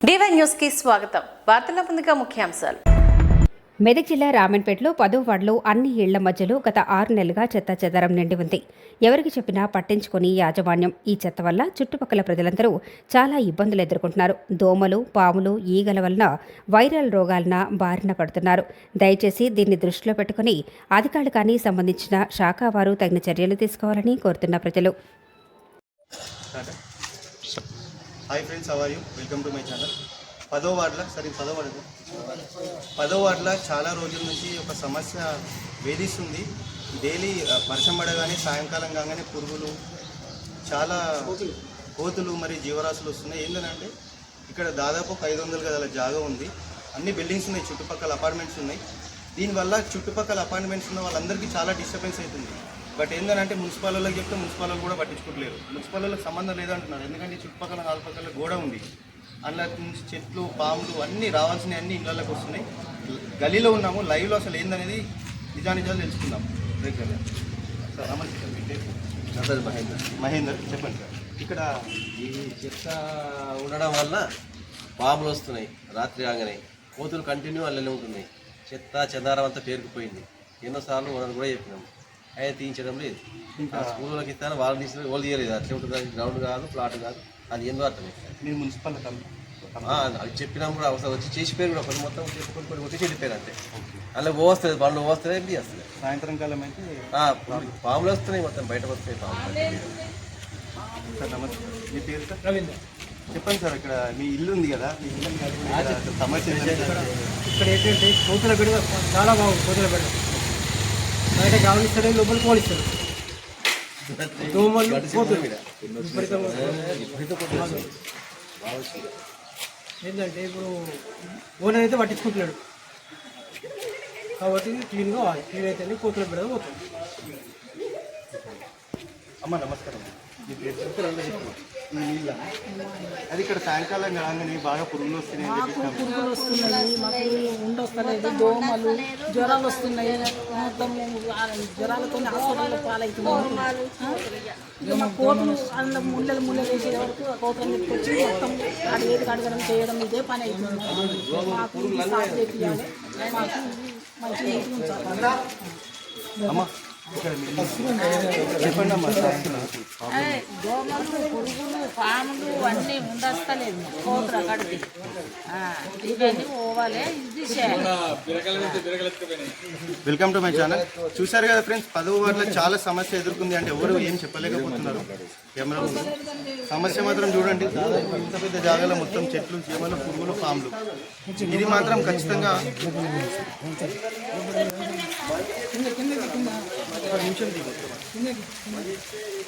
DY న్యూస్కి స్వాగతం. వార్తల ముందుగా ముఖ్యాంశాలు. మెదక్ జిల్లా రామన్పేటలో పదో వార్డులో అన్ని ఇళ్ళ మధ్యలో గత ఆరు నెలలుగా చెత్త చెదరం నిండి ఉంది. ఎవరికి చెప్పినా పట్టించుకొని యాజమాన్యం ఈ చెత్త వల్ల చుట్టుపక్కల ప్రజలందరూ చాలా ఇబ్బందులు ఎదుర్కొంటున్నారు. దోమలు పాములు ఈగల వలన వైరల్ రోగాలన బారిన పడుతున్నారు. దయచేసి దీన్ని దృష్టిలో పెట్టుకుని అధికారులు సంబంధించిన శాఖ వారు తగిన చర్యలు తీసుకోవాలని కోరుతున్న ప్రజలు. Hi friends how are you welcome to my channel పదో వార్డుల? సరే పదో వార్డు పదో వార్డుల చాలా రోజుల నుంచి ఒక సమస్య వేధిస్తుంది. డైలీ వర్షం పడగానే సాయంకాలం కాగానే పురుగులు చాలా కోతులు. మరి జీవరాశులు వస్తున్నాయి. ఏంటంటే ఇక్కడ దాదాపు ఒక ఐదు వందల గదాల జాగా ఉంది. అన్ని బిల్డింగ్స్ ఉన్నాయి చుట్టుపక్కల అపార్ట్మెంట్స్ ఉన్నాయి. దీనివల్ల చుట్టుపక్కల అపార్ట్మెంట్స్ ఉన్న వాళ్ళందరికీ చాలా డిస్టర్బెన్స్ అవుతుంది. బట్ ఏంటంటే మున్సిపల్ వాళ్ళకి చెప్తే మున్సిపల్ వాళ్ళు కూడా పట్టించుకోవట్లేరు మున్సిపల్ వాళ్ళకి సంబంధం లేదంటున్నారు. ఎందుకంటే చుట్టుపక్కల నాలుగు పక్కల గోడ ఉంది. అందులో నుంచి చెట్లు పాములు అన్నీ రావాల్సినవి అన్ని ఇళ్ళకి వస్తున్నాయి. గలీలో ఉన్నాము. లైవ్లో అసలు ఏందనేది నిజానిజాలు తెలుసుకుందాం. రెగ్యులర్ సార్ నమస్తే మహేందర్. మహేందర్ చెప్పండి సార్. ఇక్కడ ఈ చెత్త ఉండడం వల్ల పాములు వస్తున్నాయి. రాత్రి ఆగనే కోతులు కంటిన్యూ అల్లనే ఉంటున్నాయి. చెత్త చెదారం అంతా పేరుకుపోయింది. ఎన్నోసార్లు ఓనర్ కూడా చెప్పినాం. ఆయన తీయించడం లేదు. ఆ స్కూళ్ళకి ఇస్తాను వాళ్ళు తీసిన వాళ్ళు తీయలేదు. అట్లే ఉంటుంది గ్రౌండ్ కాదు ప్లాట్ కాదు. అది ఏందో అర్థం మీరు మున్సిపల్ అది చెప్పినాం కూడా అవసరం. వచ్చి చేసి పేరు కూడా కొన్ని మొత్తం కొన్ని కొన్ని కొట్టి చెడిపోయారు అంతే. అలా పోస్తుంది బండ్లు పోస్తుంది ఏంటి వస్తుంది సాయంత్రం కాలం అయితే ఆ, పాములు వస్తున్నాయి మొత్తం బయట వస్తున్నాయి పాములు సార్ నమస్తే. మీ పేరు సార్? రవీంద్ర. చెప్పండి సార్ ఇక్కడ మీ ఇల్లు ఉంది కదా మీ ఇల్లు సమస్య ఇక్కడ ఏంటంటే కోతుల బిడ చాలా బాగుంది కోతుల బిడ బయట గమనిస్తాడు లోపల పోలిస్తాడు దోమలు కోతులు విపరీతంగా ఏంటంటే ఇప్పుడు ఓనర్ అయితే పట్టించుకుంటున్నాడు కాబట్టి క్లీన్గా కావాలి క్లీన్ అయితేనే కోతుల బిడ పోతుంది. అమ్మ నమస్కారం? అది ఇక్కడ సాయంకాలం కాగానే బాగా పురుగులు వస్తున్నాయి అని చెప్పి పురుగులు వస్తున్నాయి మాకు ఉండొస్తలేదు దోమలు జ్వరాలు వస్తున్నాయి. మొత్తం జ్వరాలతో హాస్పిటల్లో పాలవుతున్నాయి. మా కోతులు అందులో ముళ్ళలు ముళ్ళలు వేసే వరకు ఆ కోతులను ఎత్తుకొచ్చి మొత్తం అడిగేది అడగడం చేయడం ఇదే పని అవుతుంది మాకు ఇది సాగు చేయాలి మాకు మంచి నీటిగా ఉంచాలి. చెప్పండి అమ్మా దోమలు పురుగులు పాములు అన్నీ ఉండస్తలేదు కోతులు అక్కడికి. ఆ, ఇవన్నీ పోవాలి. ఇది వెల్కమ్ టు మై ఛానల్ చూశారు కదా ఫ్రెండ్స్ పదవ వార్డులో చాలా సమస్య ఎదుర్కొంది అంటే ఎవరు ఏం చెప్పలేకపోతున్నారు. కెమెరా. సమస్య మాత్రం చూడండి. ఇంత పెద్ద జాగాలో మొత్తం చెట్లు చీమలు పురుగులు పాములు. ఇది మాత్రం ఖచ్చితంగా నిమిషం.